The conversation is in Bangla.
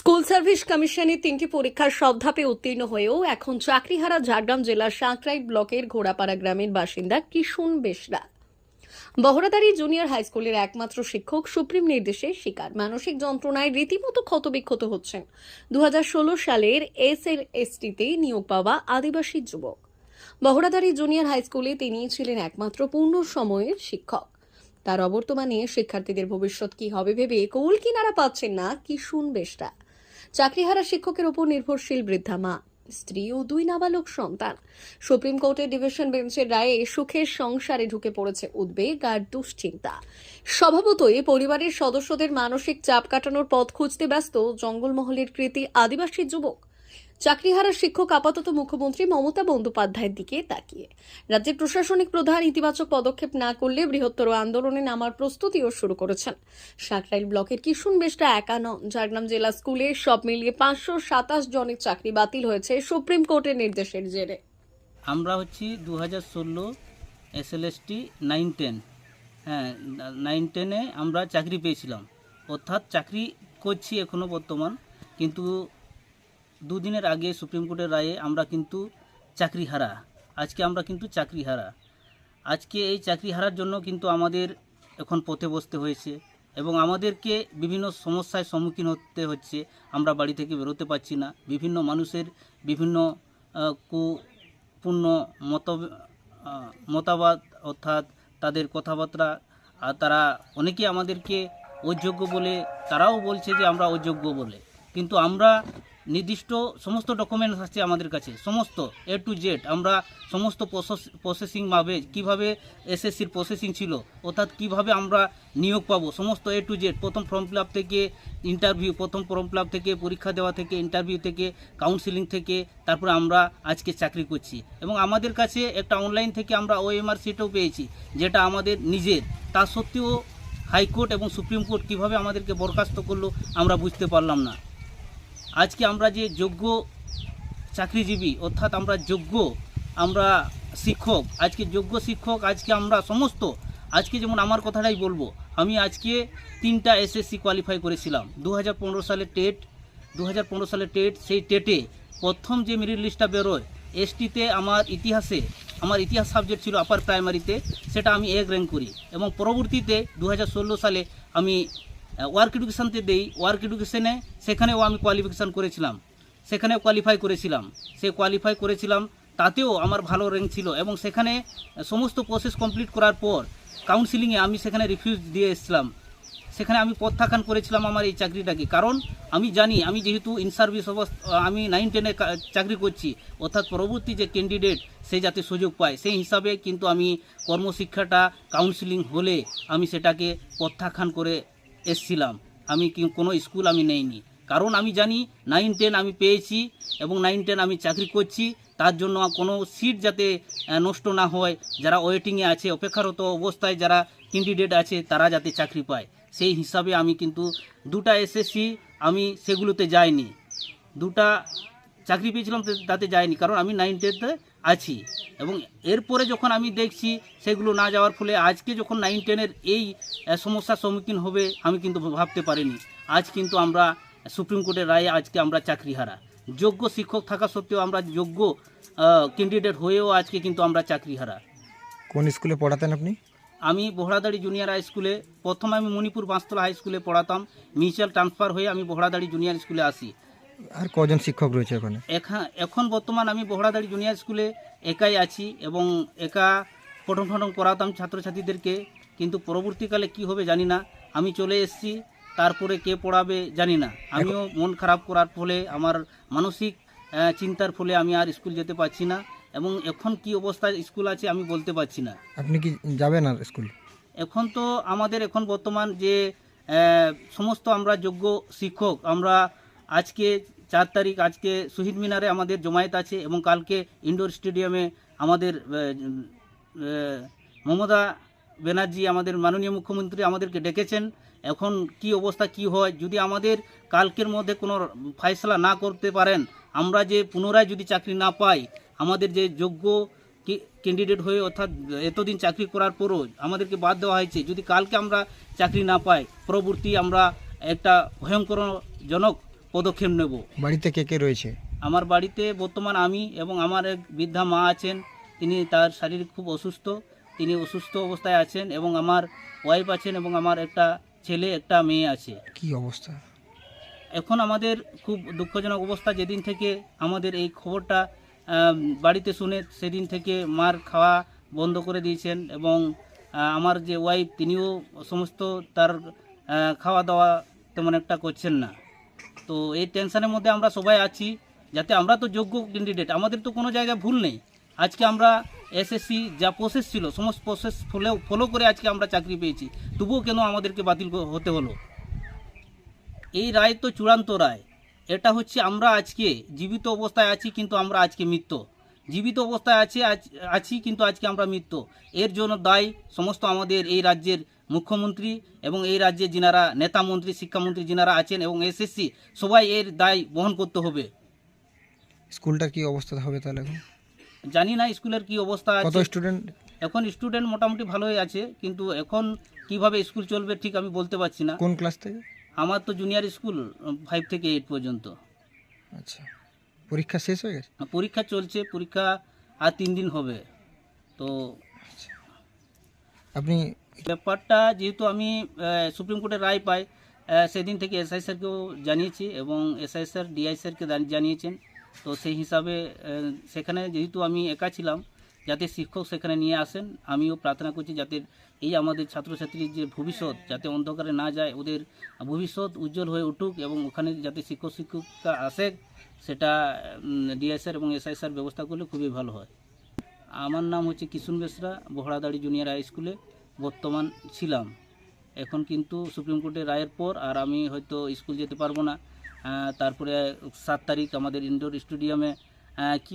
স্কুল সার্ভিস কমিশনের তিনটি পরীক্ষার সব ধাপে উত্তীর্ণ হয়েও এখন চাকরিহারা ঝাড়গ্রাম জেলার সাঁকরাই ব্লকের ঘোড়াপাড়া গ্রামের বাসিন্দা কিশুন বেশরা। বহরাদারি জুনিয়র হাই স্কুলের একমাত্র শিক্ষক সুপ্রিম নির্দেশে শিকার। মানসিক যন্ত্রণায় রীতিমতো ক্ষতবিক্ষত হচ্ছেন দু হাজার ষোলো সালের এস এল এসটিতে নিয়োগ পাওয়া আদিবাসী যুবক। বহরাদারি জুনিয়র হাই স্কুলে তিনি ছিলেন একমাত্র পূর্ণ সময়ের শিক্ষক। তার অবর্তমানে শিক্ষার্থীদের ভবিষ্যৎ কি হবে ভেবে কোল কিনারা পাচ্ছেন না কি শুনবেশটা চাকরিহারা শিক্ষকের উপর নির্ভরশীল বৃদ্ধা মা। স্ত্রী ও দুই নাবালক সন্তান। সুপ্রিম কোর্টের ডিভিশন বেঞ্চের রায়ে সুখের সংসারে ঢুকে পড়েছে উদ্বেগ আর দুশ্চিন্তা। স্বভাবতই পরিবারের সদস্যদের মানসিক চাপ কাটানোর পথ খুঁজতে ব্যস্ত জঙ্গলমহলের কৃতি আদিবাসী যুবক। চাকরিহারা শিক্ষক, আপাতত মুখ্যমন্ত্রী মমতা বন্দ্যোপাধ্যায়ের দিকে তাকিয়ে। রাজ্যের প্রশাসনিক প্রধান ইতিবাচক পদক্ষেপ না করলে বৃহত্তর আন্দোলনে নামার প্রস্তুতিও শুরু করেছেন। সাকরাইল ব্লকের কিশুন বেশটা একা নন ঝাড়গ্রাম জেলা স্কুলে সব মিলিয়ে পাঁচশো সাতাশ জনের চাকরি বাতিল হয়েছে সুপ্রিম কোর্টের নির্দেশের জেরে। আমরা হচ্ছি দু হাজার ষোলো S L SLST nine ten হ্যাঁ নাইন টেনে আমরা চাকরি পেয়েছিলাম। অর্থাৎ চাকরি করছি এখনও বর্তমান, কিন্তু দুদিনের আগে সুপ্রিম কোর্টের রায়ে আমরা কিন্তু চাকরি হারা আজকে আমরা কিন্তু চাকরি হারা আজকে এই চাকরি হারার জন্য কিন্তু আমাদের এখন পথে বসতে হয়েছে এবং আমাদেরকে বিভিন্ন সমস্যার সম্মুখীন হতে হচ্ছে। আমরা বাড়ি থেকে বেরোতে পারছি না। বিভিন্ন মানুষের বিভিন্ন কুপূর্ণ মত মতাবাদ অর্থাৎ তাদের কথাবার্তা, আর তারা অনেকে আমাদেরকে অযোগ্য বলে, তারাও বলছে যে আমরা অযোগ্য বলে। কিন্তু আমরা নির্দিষ্ট সমস্ত ডকুমেন্টস আছে আমাদের কাছে। সমস্ত এ টু জেড আমরা সমস্ত প্রসেসিং ভাবে, কীভাবে এসএসসির প্রসেসিং ছিল, অর্থাৎ কীভাবে আমরা নিয়োগ পাবো, সমস্ত এ টু জেড প্রথম ফর্ম ফিল থেকে ইন্টারভিউ প্রথম ফর্ম ফিল থেকে, পরীক্ষা দেওয়া থেকে ইন্টারভিউ থেকে কাউন্সিলিং থেকে, তারপরে আমরা আজকে চাকরি করছি। এবং আমাদের কাছে একটা অনলাইন থেকে আমরা ওএমআর সিটও পেয়েছি, যেটা আমাদের নিজের। তা সত্ত্বেও হাইকোর্ট এবং সুপ্রিম কোর্ট কীভাবে আমাদেরকে বরখাস্ত করল, আমরা বুঝতে পারলাম না। আজকে আমরা যে যোগ্য চাকরিজীবী, অর্থাৎ আমরা যোগ্য, আমরা শিক্ষক, আজকে যোগ্য শিক্ষক, আজকে আমরা সমস্ত, আজকে যেমন আমার কথাটাই বলব, আমি আজকে তিনটা এসএসসি কোয়ালিফাই করেছিলাম। দু হাজার পনেরো সালে টেট দু হাজার পনেরো সালে টেট, সেই টেটে প্রথম যে মেরিট লিস্টটা বেরোয়, এসটিতে আমার ইতিহাসে, আমার ইতিহাস সাবজেক্ট ছিল আপার প্রাইমারিতে সেটা আমি এক র্যাঙ্ক করি এবং পরবর্তীতে দু হাজার ষোলো সালে আমি ওয়ার্ক এডুকেশানতে দেই ওয়ার্ক এডুকেশনে সেখানেও আমি কোয়ালিফিকেশান করেছিলাম। সেখানে কোয়ালিফাই করেছিলাম। সে কোয়ালিফাই করেছিলাম, তাতেও আমার ভালো র্যাঙ্ক ছিল এবং সেখানে সমস্ত প্রসেস কমপ্লিট করার পর কাউন্সিলিংয়ে আমি সেখানে রিফিউজ দিয়ে এসেছিলাম। সেখানে আমি প্রত্যাখ্যান করেছিলাম আমার এই চাকরিটাকে। কারণ আমি জানি, আমি যেহেতু ইন সার্ভিস অবস্থা, আমি নাইন টেনে চাকরি করছি, অর্থাৎ পরবর্তী যে ক্যান্ডিডেট সে যাতে সুযোগ পায়, সেই হিসাবে কিন্তু আমি কর্মশিক্ষাটা কাউন্সিলিং হলে আমি সেটাকে প্রত্যাখ্যান করে এসছিলাম। আমি কোনো স্কুল আমি নেইনি। কারণ আমি জানি নাইন টেন আমি পেয়েছি এবং নাইন টেন আমি চাকরি করছি। তার জন্য কোনো সিট যাতে নষ্ট না হয়। যারা ওয়েটিংয়ে আছে, অপেক্ষারত অবস্থায় যারা ক্যান্ডিডেট আছে, তারা যাতে চাকরি পায়। সেই হিসাবে আমি কিন্তু দুটা এসএসসি আমি সেগুলোতে যাইনি। দুটা চাকরি পেয়েছিলাম তাতে যায়নি কারণ আমি নাইন টেনতে আছি। এবং এরপরে যখন আমি দেখছি সেগুলো না যাওয়ার ফলে আজকে যখন নাইন টেনের এই সমস্যার সম্মুখীন হবে আমি কিন্তু ভাবতে পারিনি। আজ কিন্তু আমরা সুপ্রিম কোর্টের রায়ে আজকে আমরা চাকরি হারা যোগ্য শিক্ষক থাকা সত্ত্বেও আমরা যোগ্য ক্যান্ডিডেট হয়েও আজকে কিন্তু আমরা চাকরি হারা কোন স্কুলে পড়াতেন আপনি? আমি বহড়াদাড়ি জুনিয়র হাই স্কুলে প্রথমে আমি মণিপুর বাঁশতলা হাই স্কুলে পড়াতাম। মিউচুয়াল ট্রান্সফার হয়ে আমি বহড়াদাড়ি জুনিয়র স্কুলে আসি। আর কজন শিক্ষক রয়েছে ওখানে? এখা- এখন বর্তমান আমি বহড়াদাড়ি জুনিয়র স্কুলে একাই আছি এবং একা পঠন ফটন করাতাম ছাত্রছাত্রীদেরকে কিন্তু পরবর্তীকালে কি হবে জানি না। আমি চলে এসেছি তারপরে কে পড়াবে জানি না। আমিও মন খারাপ করার ফলে আমার মানসিক চিন্তার ফলে আমি আর স্কুল যেতে পারছি না এবং এখন কি অবস্থায় স্কুল আছে আমি বলতে পারছি না। আপনি কি যাবেন আর স্কুল? এখন তো আমাদের এখন বর্তমান যে সমস্ত আমরা যোগ্য শিক্ষক আমরা আজকে চার তারিখ, আজকে শহীদ মিনারে আমাদের জমায়েত আছে এবং কালকে ইনডোর স্টেডিয়ামে আমাদের মমতা ব্যানার্জি, আমাদের মাননীয় মুখ্যমন্ত্রী আমাদেরকে ডেকেছেন। এখন কি অবস্থা, কি হয়? যদি আমাদের কালকের মধ্যে কোনো ফাইসলা না করতে পারেন, আমরা যে পুনরায় যদি চাকরি না পাই, আমাদের যে যোগ্য ক্যান্ডিডেট হয়ে অর্থাৎ এতদিন চাকরি করার পরও আমাদেরকে বাদ দেওয়া হয়েছে। যদি কালকে আমরা চাকরি না পাই, পরবর্তী আমরা একটা ভয়ঙ্করজনক পদক্ষেপ নেব। বাড়িতে কে কে রয়েছে? আমার বাড়িতে বর্তমান আমি এবং আমার এক বৃদ্ধা মা আছেন। তিনি তার শারীরিক খুব অসুস্থ। তিনি অসুস্থ অবস্থায় আছেন এবং আমার ওয়াইফ আছেন এবং আমার একটা ছেলে একটা মেয়ে আছে। কি অবস্থা? এখন আমাদের খুব দুঃখজনক অবস্থা। যেদিন থেকে আমাদের এই খবরটা বাড়িতে শুনে সেদিন থেকে মার খাওয়া বন্ধ করে দিয়েছেন এবং আমার যে ওয়াইফ তিনিও সমস্ত তার খাওয়া দাওয়া তেমন একটা করছেন না। তো এই টেনশনের মধ্যে আমরা সবাই আছি, যাতে আমরা তো যোগ্য ক্যান্ডিডেট আমাদের তো কোনো জায়গায় ভুল নেই। আজকে আমরা এসএসসি যা প্রসেস ছিল, সমস্ত প্রসেস ফলো ফলো করে আজকে আমরা চাকরি পেয়েছি। তবুও কেন আমাদেরকে বাতিল হতে হলো? এই রায় তো চূড়ান্ত রায়। এটা হচ্ছে আমরা আজকে জীবিত অবস্থায় আছি, কিন্তু আমরা আজকে মৃত্যু। জীবিত অবস্থায় আছি আছি, কিন্তু আজকে আমরা মৃত্যু। এর জন্য দায় সমস্ত আমাদের এই রাজ্যের মুখ্যমন্ত্রী এবং এই রাজ্যে যিনারা নেতা মন্ত্রী শিক্ষামন্ত্রী যিনারা আছেন এবং এসএসসি সবাই এর দায় বহন করতে হবে। স্কুলটার কি অবস্থা হবে তাহলে এখন? জানি না স্কুলের কি অবস্থা কত আছে। স্টুডেন্ট? এখন স্টুডেন্ট মোটামুটি ভালোই আছে কিন্তু এখন কীভাবে স্কুল চলবে ঠিক আমি বলতে পারছি না। কোন ক্লাস থেকে? আমার তো জুনিয়র স্কুল ফাইভ থেকে এইট পর্যন্ত। আচ্ছা। পরীক্ষা শেষ হয়ে গেছে? পরীক্ষা চলছে পরীক্ষা আর তিন দিন হবে। তো আপনি ব্যাপারটা যেহেতু আমি সুপ্রিম কোর্টের রায় পাই সেদিন থেকে এসআই স্যারকেও জানিয়েছি এবং এসআই স্যার ডিআই স্যারকে জান- জানিয়েছেন। তো সেই হিসাবে সেখানে যেহেতু আমি একা ছিলাম, যাতে শিক্ষক সেখানে নিয়ে আসেন, আমিও প্রার্থনা করছি যাতে এই আমাদের ছাত্রছাত্রীর যে ভবিষ্যৎ, যাতে অন্ধকারে না যায়, ওদের ভবিষ্যৎ উজ্জ্বল হয়ে উঠুক এবং ওখানে যাতে শিক্ষক, শিক্ষিকা আসে সেটা ডিআই স্যার এবং এসআই স্যার ব্যবস্থা করলে খুবই ভালো হয়। আমার নাম হচ্ছে কিশুন বেসরা, বহড়াদাড়ি জুনিয়র হাই স্কুলে। বর্তমান ছিলাম। এখন কিন্তু সুপ্রিম কোর্টের রায়ের পর আর আমি হয়তো স্কুল যেতে পারব না। তারপরে সাত তারিখ আমাদের ইনডোর স্টেডিয়ামে কি